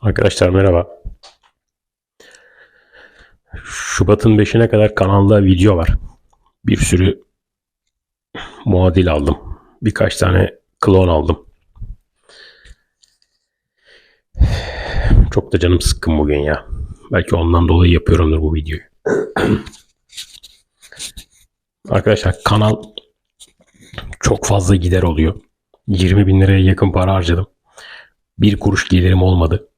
Arkadaşlar merhaba. Şubat'ın 5'ine kadar kanalda video var. Bir sürü muadil aldım. Birkaç tane klon aldım. Çok da canım sıkkın bugün ya. Belki ondan dolayı yapıyorumdur bu videoyu. Arkadaşlar kanal çok fazla gider oluyor. 20 bin liraya yakın para harcadım. Bir kuruş gelirim olmadı.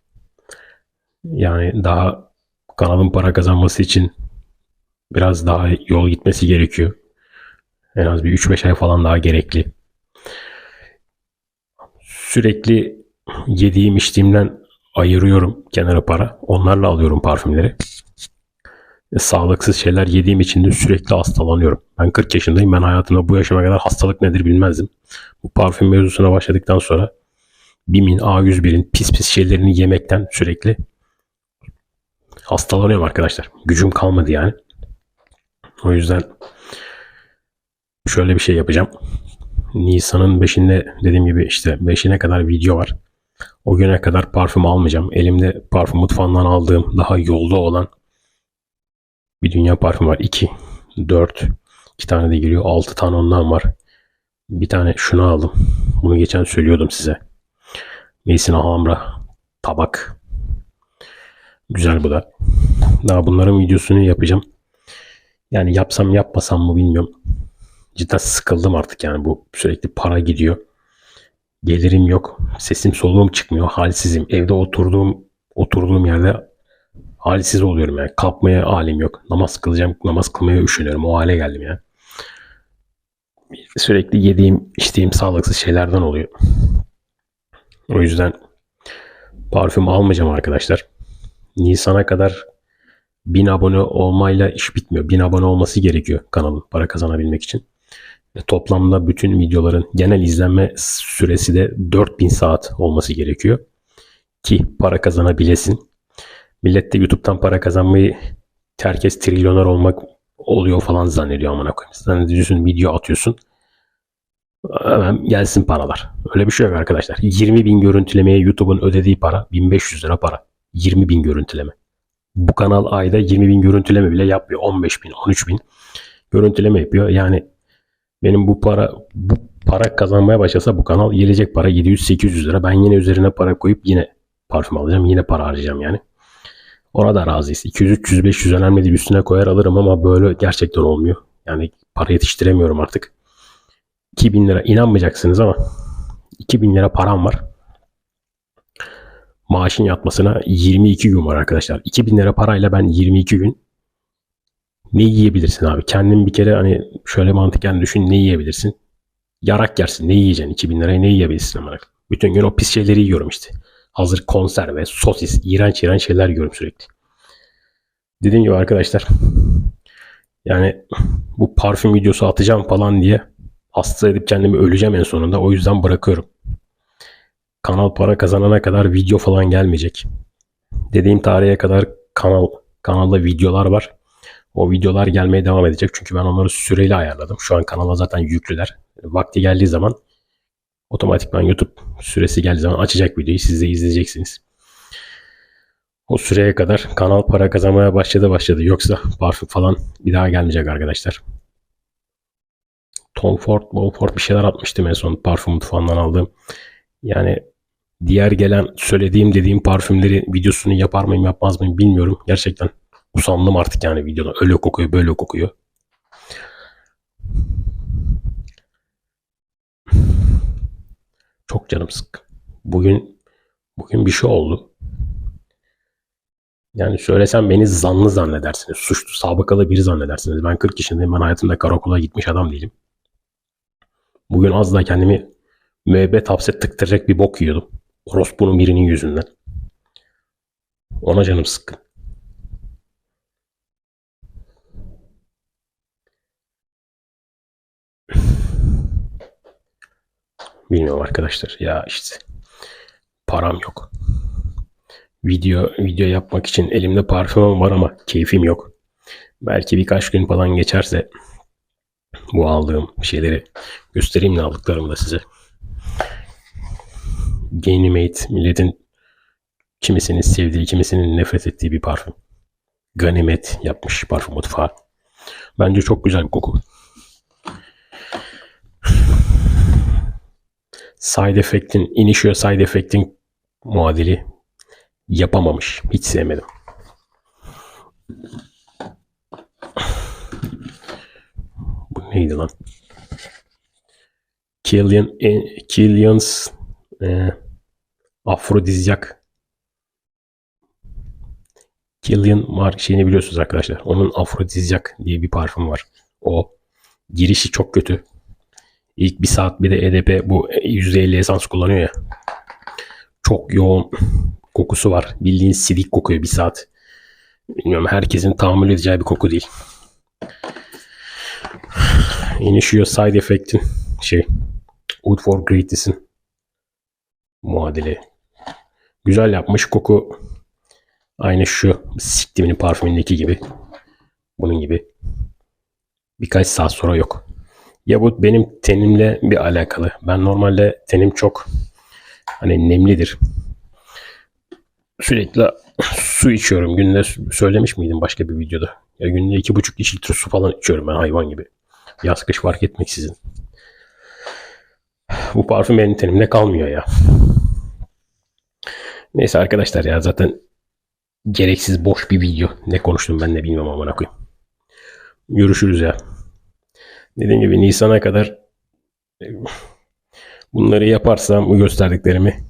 Yani daha kanalın para kazanması için biraz daha yol gitmesi gerekiyor. En az bir 3-5 ay falan daha gerekli. Sürekli yediğim içtiğimden ayırıyorum kenara para. Onlarla alıyorum parfümleri. E, sağlıksız şeyler yediğim için de sürekli hastalanıyorum. Ben 40 yaşındayım. Ben hayatımda bu yaşıma kadar hastalık nedir bilmezdim. Bu parfüm mevzusuna başladıktan sonra BİM'in, A101'in pis pis şeylerini yemekten sürekli hastalanıyorum arkadaşlar. Gücüm kalmadı yani. O yüzden şöyle bir şey yapacağım. Nisan'ın 5'inde dediğim gibi işte 5'ine kadar video var. O güne kadar parfüm almayacağım. Elimde parfüm mutfağından aldığım daha yolda olan bir dünya parfüm var. 2, 4, 2 tane de giriyor. 6 tane ondan var. Bir tane şunu aldım. Bunu geçen söylüyordum size. Meysin Alhambra tabak. Güzel bu da. Daha bunların videosunu yapacağım. Yani yapsam yapmasam mı bilmiyorum. Cidden sıkıldım artık yani bu sürekli para gidiyor. Gelirim yok. Sesim soluğum çıkmıyor. Halsizim. Evde oturduğum oturduğum yerde halsiz oluyorum yani. Kalkmaya halim yok. Namaz kılacağım. Namaz kılmaya üşeniyorum. O hale geldim ya. Sürekli yediğim, içtiğim sağlıksız şeylerden oluyor. O yüzden parfüm almayacağım arkadaşlar. Nisan'a kadar 1000 abone olmayla iş bitmiyor. 1000 abone olması gerekiyor kanalın para kazanabilmek için. Ve toplamda bütün videoların genel izlenme süresi de 4000 saat olması gerekiyor. Ki para kazanabilesin. Millet de YouTube'dan para kazanmayı herkes trilyoner olmak oluyor falan zannediyor amına koyayım. Zannediyorsun video atıyorsun. Hemen gelsin paralar. Öyle bir şey yok arkadaşlar. 20 bin görüntülemeye YouTube'un ödediği para 1500 lira para. 20 bin görüntüleme. Bu kanal ayda 20 bin görüntüleme bile yapmıyor. 15 bin, 13 bin görüntüleme yapıyor. Yani benim bu para bu para kazanmaya başlasa bu kanal gelecek para 700-800 lira. Ben yine üzerine para koyup yine parfüm alacağım. Yine para harcayacağım yani. Ona da razıyız. 200-300-500 önemli değil. Üstüne koyar alırım ama böyle gerçekten olmuyor. Yani para yetiştiremiyorum artık. 2000 lira inanmayacaksınız ama 2000 lira param var. Maaşın yatmasına 22 gün var arkadaşlar. 2000 lira parayla ben 22 gün ne yiyebilirsin abi? Kendin bir kere hani şöyle mantıken düşün ne yiyebilirsin? Yarak yersin. Ne yiyeceksin? 2000 liraya ne yiyebilirsin ama? Bütün gün o pis şeyleri yiyorum işte. Hazır konserve, sosis, iğrenç iğrenç şeyler yiyorum sürekli. Dediğim gibi arkadaşlar yani bu parfüm videosu atacağım falan diye hasta edip kendimi öleceğim en sonunda. O yüzden bırakıyorum. Kanal para kazanana kadar video falan gelmeyecek. Dediğim tarihe kadar kanal kanalda videolar var. O videolar gelmeye devam edecek. Çünkü ben onları süreyle ayarladım. Şu an kanala zaten yüklüler. Vakti geldiği zaman otomatikman YouTube süresi geldiği zaman açacak videoyu. Siz de izleyeceksiniz. O süreye kadar kanal para kazanmaya başladı başladı. Yoksa parfüm falan bir daha gelmeyecek arkadaşlar. Tom Ford, Tom Ford bir şeyler atmıştım en son parfüm mutfağından aldığım. Yani diğer gelen söylediğim dediğim parfümleri videosunu yapar mıyım yapmaz mıyım bilmiyorum. Gerçekten usandım artık yani videoda. Öyle kokuyor böyle kokuyor. Çok canım sık. Bugün bugün bir şey oldu. Yani söylesem beni zanlı zannedersiniz. Suçlu, sabıkalı biri zannedersiniz. Ben 40 yaşındayım. Ben hayatımda karakola gitmiş adam değilim. Bugün az da kendimi müebbet hapse tıktıracak bir bok yiyordum. Orospu'nun birinin yüzünden. Ona canım sıkkın. Bilmiyorum arkadaşlar. Ya işte param yok. Video video yapmak için elimde parfümüm var ama keyfim yok. Belki birkaç gün falan geçerse bu aldığım şeyleri göstereyim ne aldıklarımı da size. Ganymede milletin Kimisinin sevdiği, kimisinin nefret ettiği bir parfüm. Ganimet yapmış parfüm mutfağı. Bence çok güzel bir koku. Side Effect'in, Initio Side Effect'in muadili yapamamış. Hiç sevmedim. Bu neydi lan? Killian, e, Killian's e, afrodizyak Killian mark şeyini biliyorsunuz arkadaşlar. Onun afrodizyak diye bir parfüm var. O girişi çok kötü. İlk bir saat bir de EDP bu %50 esans kullanıyor ya. Çok yoğun kokusu var. Bildiğin sidik kokuyor bir saat. Bilmiyorum herkesin tahammül edeceği bir koku değil. Initio Side Effect'in şey Wood for Greatness'in muadili. Güzel yapmış koku. Aynı şu siktiminin parfümündeki gibi. Bunun gibi. Birkaç saat sonra yok. Ya bu benim tenimle bir alakalı. Ben normalde tenim çok hani nemlidir. Sürekli su içiyorum. Günde söylemiş miydim başka bir videoda? Ya günde iki buçuk litre su falan içiyorum ben hayvan gibi. Yaz kış fark etmeksizin. Bu parfüm benim tenimde kalmıyor ya. Neyse arkadaşlar ya zaten gereksiz boş bir video. Ne konuştum ben de bilmiyorum amına koyayım. Görüşürüz ya. Dediğim gibi Nisan'a kadar e, bunları yaparsam bu gösterdiklerimi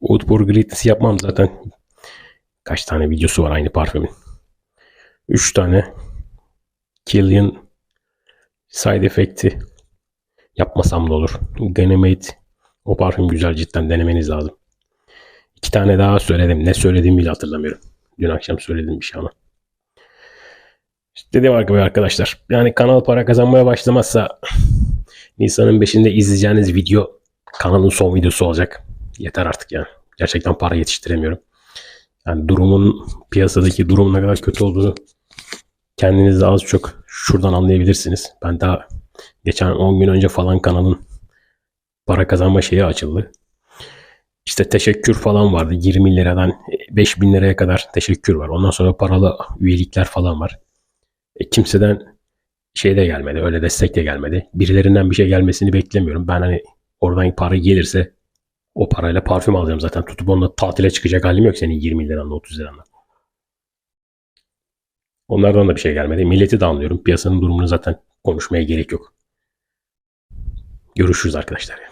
Woodpur Greatness yapmam zaten. Kaç tane videosu var aynı parfümün. 3 tane Killian side effect'i yapmasam da olur. Ganymede o parfüm güzel cidden denemeniz lazım. İki tane daha söyledim. Ne söylediğimi bile hatırlamıyorum. Dün akşam söylediğim bir şey ama. İşte dediğim gibi arkadaşlar. Yani kanal para kazanmaya başlamazsa Nisan'ın 5'inde izleyeceğiniz video kanalın son videosu olacak. Yeter artık yani. Gerçekten para yetiştiremiyorum. Yani durumun piyasadaki durum ne kadar kötü olduğunu kendiniz de az çok şuradan anlayabilirsiniz. Ben daha geçen 10 gün önce falan kanalın para kazanma şeyi açıldı. İşte teşekkür falan vardı. 20 liradan 5000 liraya kadar teşekkür var. Ondan sonra paralı üyelikler falan var. E, kimseden şey de gelmedi. Öyle destek de gelmedi. Birilerinden bir şey gelmesini beklemiyorum. Ben hani oradan para gelirse o parayla parfüm alacağım zaten. Tutup onunla tatile çıkacak halim yok senin 20 liranla 30 liranla. Onlardan da bir şey gelmedi. Milleti de anlıyorum. Piyasanın durumunu zaten konuşmaya gerek yok. Görüşürüz arkadaşlar.